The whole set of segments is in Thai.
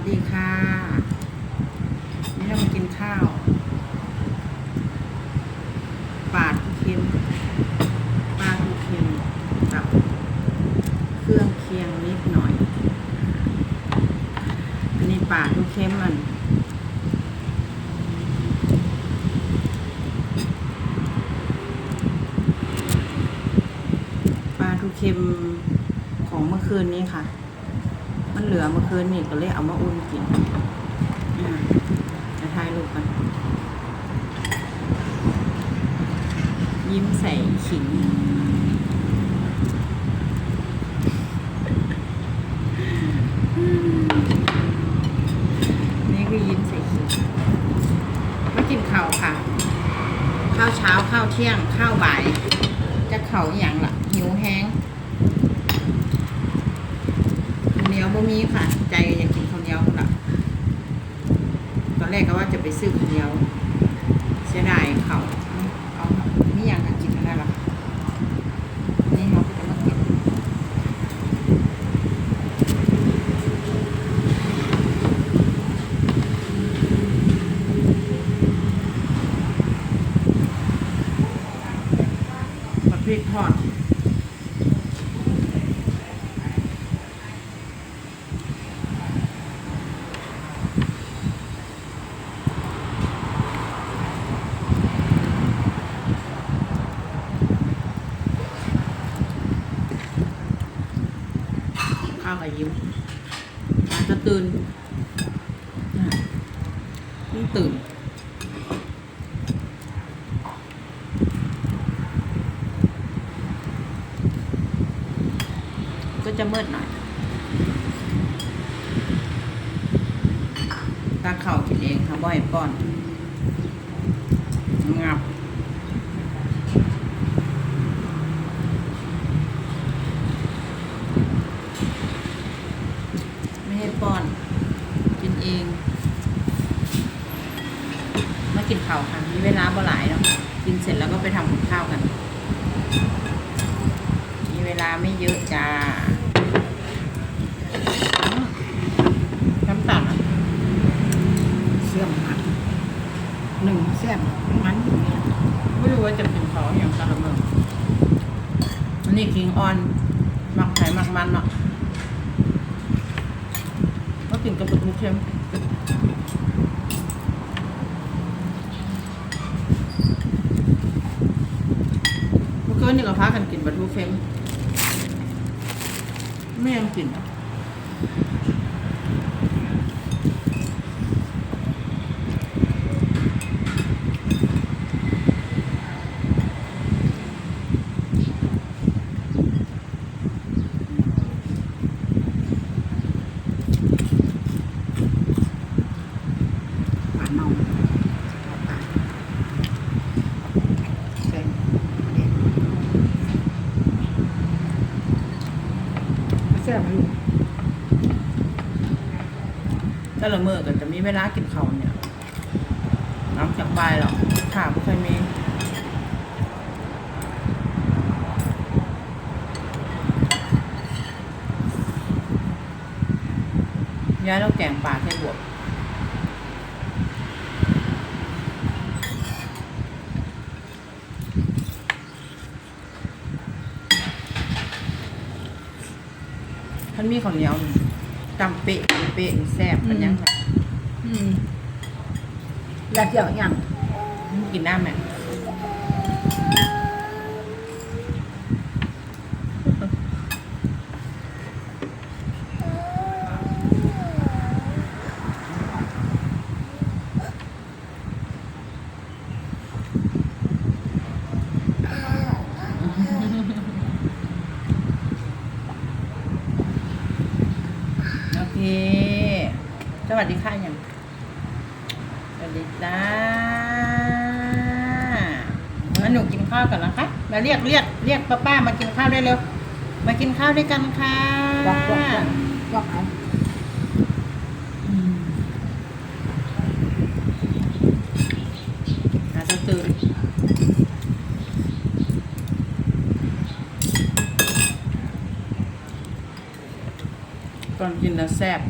สดีค่ะนี่เรามากินข้าว ปลาทูเค็มปลาทูเค็มกับเครื่องเคียงนิดหน่อย อันนี้ปลาทูเค็มมันปลาทูเค็มของเมื่อคืนนี้ค่ะ มันเหลือเมื่อคืนนี่ก็เลยเอามาอุ่นกินจะทายรูปกัน ยิ้มใส่ขิงนี่คือยิ้มใส่ขิงมากินข้าวค่ะ ข้าวเช้าข้าวเที่ยงข้าวบ่าย จะเข่าอหย่างละหิวแห้งข้าวเหนียว บ่มีค่ะ ใจอยากกินข้าวเหนียวล่ะตอนแรกก็ว่าจะไปซื้อข้าวเหนียวเสียดายเขาเอาเอามีอยากกินอะไรล่ะนี่เราก็จะมากินผัดพริกทอด กับยิ้มอาจจะตื่นอะเพิ่ตื่นก็จะมืดหน่อย ตาเข่ากินเองค่ะบ่อยป้อน งับ ไม่ให้ป้อน กินเอง มากิน ข้าค่ะ มีเวลาบ่หลายเนาะกินเสร็จแล้วก็ไปทำกับข้าวกัน มีเวลาไม่เยอะจ้าน้ำตาลอะเสื่อมหักหนึ่งแซ่บมันอยู่เนี่ยไม่รู้ว่าจะเป็นเขาอย่างกระเมืองอันนี้คิงออน มักไข่มักมันเนาะก็กินกับปลาทูเค็มเมื่อคื นนี่ก็พากันกินปลาทูเค็มไม่ยังกินอะหวานเมาเอาไปใส่เด็ดแซ่บอยู่ แต่ละมือก็จะมีเวลากินเขาเนี่ยหลังจากใบหรอกค่ะไม่ค่อยมีย้ายเราแกงป่าใส่บวบท่านมีข้าวเหนียว นี่จำเป๊ะจำเป๊ะนี่แซ่บเป็นยังไงอืมอยากเกี่ยวอย่างกินได้ไหมโอเค สวัสดีค่ะยัง สวัสดีจ้างั้นหนูกินข้าวก่อนนะคะ มา เรียกเรียกเรียกป้าป้ามากินข้าวได้เร็ว มากินข้าวด้วยกันค่ะวักวักวักเอาอาจจะตื่นตอนกินแล้วแซ่บ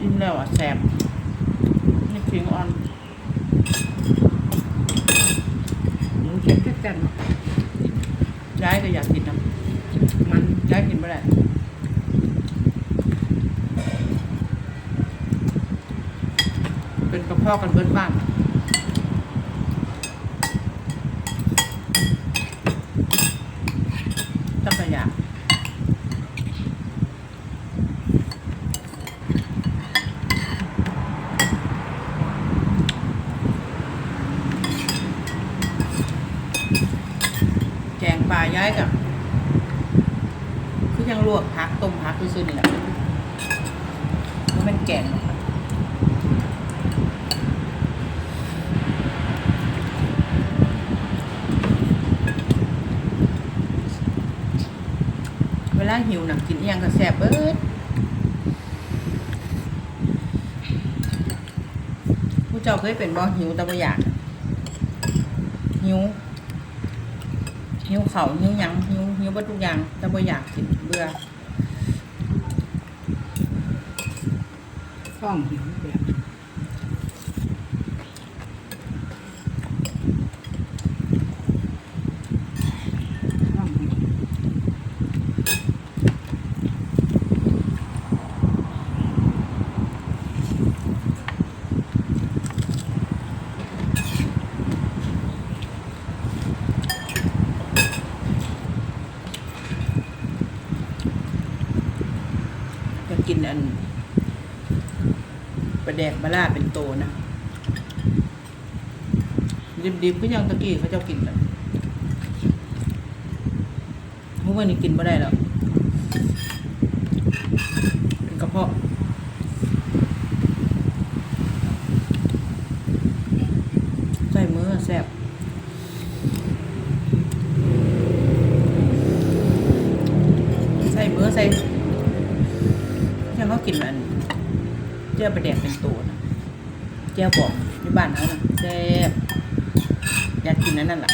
อิ่มแล้วอะแสบนี่ทิ้งอ่อน ห นูเขียนแซ่บย้ายก็อยากกินนะๆมันย้ายกินไม่ได้เป็นกระเพาะกันเบิดบ้านตั้งแต่อยากแกงปลา ย้ายกับคือยังลวกพักต้มพักคือซื้อนี่แหละมันเป็นแกงหรอกค่ะเวลาหิวหนักกินเอียงก็แซ่บเบิดผู้เจ้าเคยเป็นบ่หิวแต่บ่อยากหิว หิวเขาหิวยังหิวหิวบัตทุกอย่างแต่บ่อยากกินเบื่อฟ้องหิวแบบท้องหิว อยากกิ นอันปลาแดกบาล่าเป็นโตนะดิบๆก็ยังตะกี้เขาเจ้ากินกันเมื่อวานนี้กินไม่ได้แล้วเป็นกระเพาะใส่มือแซ่บ กินมันเจ้าไปแดกเป็นตัวนะเจ้าบอกอยู่บ้านเขานะแซ่บอยากกินนั่นนั่นแหละ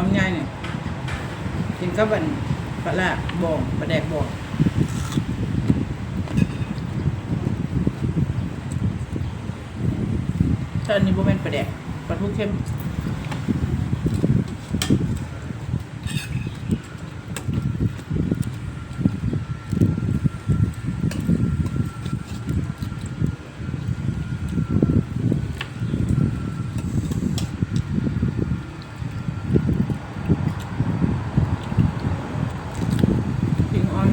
อมงหอมใหญ่เนี่ยกินก็เป็นปลาร้าบองปลาแดกบองถ้าอันนี้บ่เป็นปลาแดกปลาทูเข้ม ปิ้งออน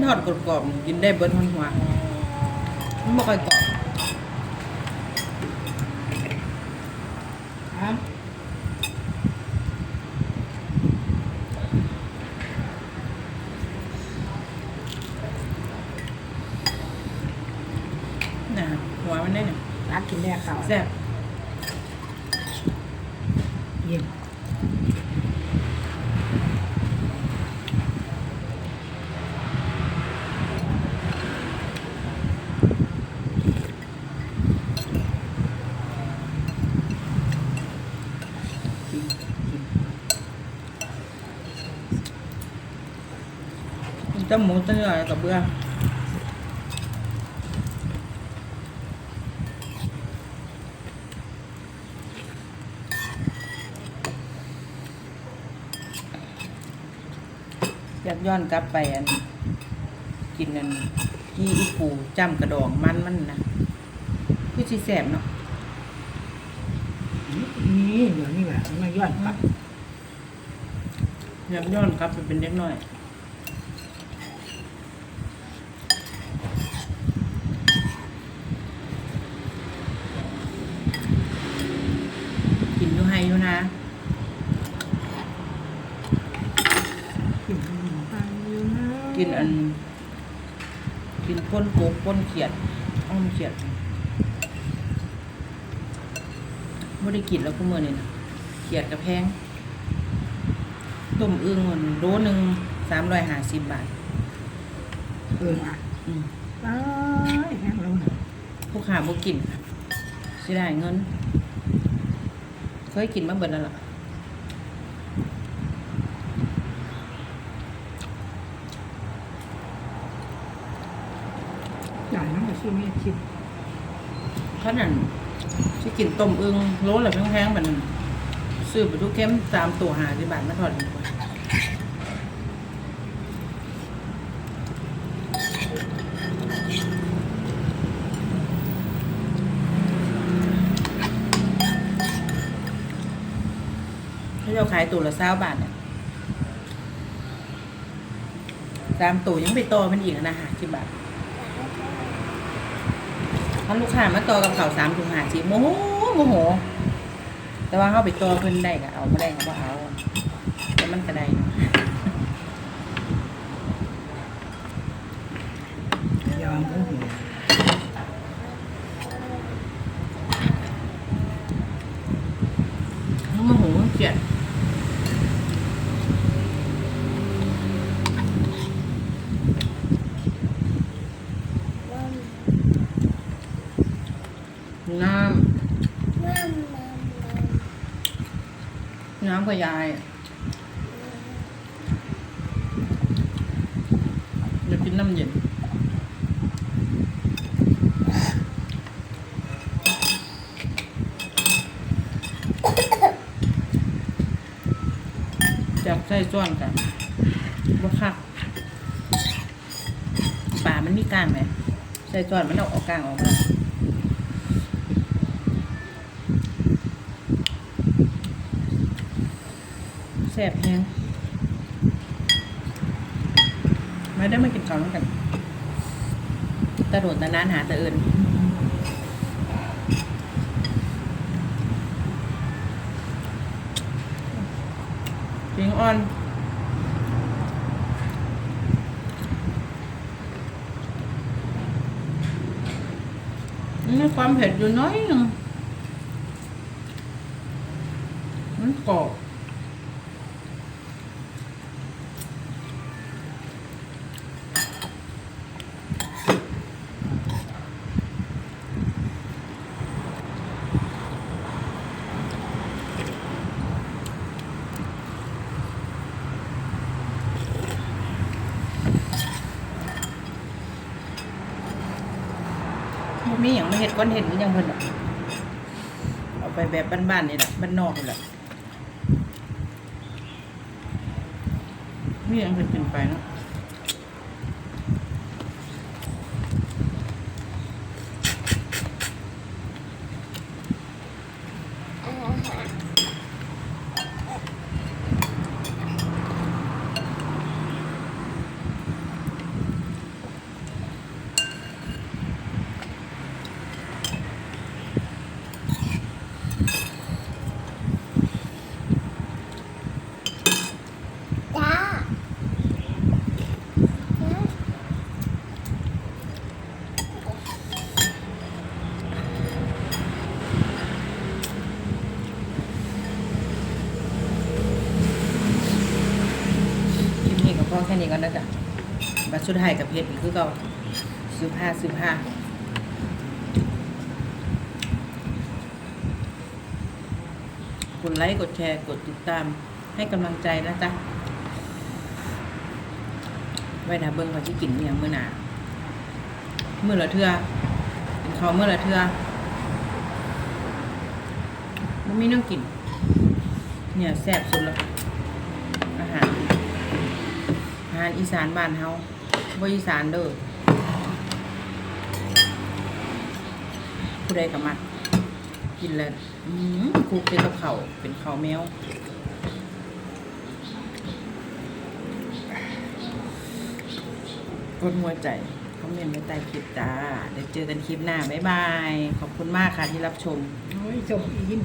ท่านทอดกรอบๆกินได้เบิดหัวหัวมันไม่ค่อยกรอบครับน่ะหัวมันได้เนี่ยรักกินแน่ข้าวแซ่บเย็นมัน จะหมูตัวเนื้อกับเบื่ออยากย้อนกลับไปอัน กินอันที่อีปูจ้ำกระดองมันมันนะคือสีแสบเนาะนี่เดี๋ยวนี้แหละมันย้อนกลับอยากย้อนกลับไปเป็นเด็กน้อย นะ กินขนมปัง อยู่นะกินอัน กินก้นกบก้นเขียดอ้อมเขียดไม่ได้กินแล้วก็เมื่อนี่นะเขียดกระแพงต้มอึ่งมันโลหนึ่งสามร้อยห้าสิบบาทเอออะอืมตายแห้งแล้วนะผู้ขาบ่กินค่ะสิได้เงิน เคยกินมาเบิดแล้วล่ะจ่ายน้ำไปซื้อเมียชิมเพราะนั้นสิกินต้มอึ่งโลละแพงๆบัดนั้นซื้อไปทุกเข้มสามตัวหาสิบาทมาทอดดีกว่า เขาขายตัวละเศร้าบาทเนี่ยสามตัวยังไปต่อมันอีกนะหาสิบบาทถ้าลูกค้ามาต่อกับเขาสามถุงหาสิโมโหโมโห แต่ว่าเขาไปต่อเพิ่นได้ก็เอาไม่ได้ก็บ่เอาแต่มันก็ได้นะยอมโอ้โหเขาโมโหเกลียด น้ำน้ำกับยายอะอยากกินน้ำเย็นจับใส่จ้อนกันบ่คักป่ามันมีกลางไหมใส่จ้อนมันเอาออกกลางออกมา ซ่บแฮงมาได้มากินข้าวด้วกันตะโดดตะนานหาตะเอินจิงอ่อนมีความเผ็ดอยู่น้อยนึงมันกรอบ มีอย่างไม่เห็ดก้อนเห็ดนี่ยังเพิ่นอะเอาไปแบบบ้านๆนี่แหละบ้านนอกนี่แหละมีอย่างเพิ่นกินไปเนาะ แค่นี้ก่อนนะจ๊ะบัตรชุดไทยกับเพชรอีกคือเก่าซื้อผ้าซื้อผ้ากดไลค์ กดแชร์ กดติดตาม ให้กำลังใจนะจ๊ะ ไว้ถ้าเบิ่งว่าสิกินอหยังมื้อหน้ามื้อละเทือกินข้าวมื้อละเทื่อบ่มีน้องกิน เนี่ยแซ่บสุดแล้วอาหาร อาหารอีสานบ้านเฮาบ่อีสานเด้อผู้ใดก็มักกินแล้วอืมคลุกไปกับข้าเป็นข้าวแมวกดหัวใจคอมเมนต์ไว้ใต้คลิปจ้า เดี๋ยวเจอกันคลิปหน้า บ๊ายบาย ขอบคุณมากค่ะที่รับชมโอ้ยจมอียิ้ม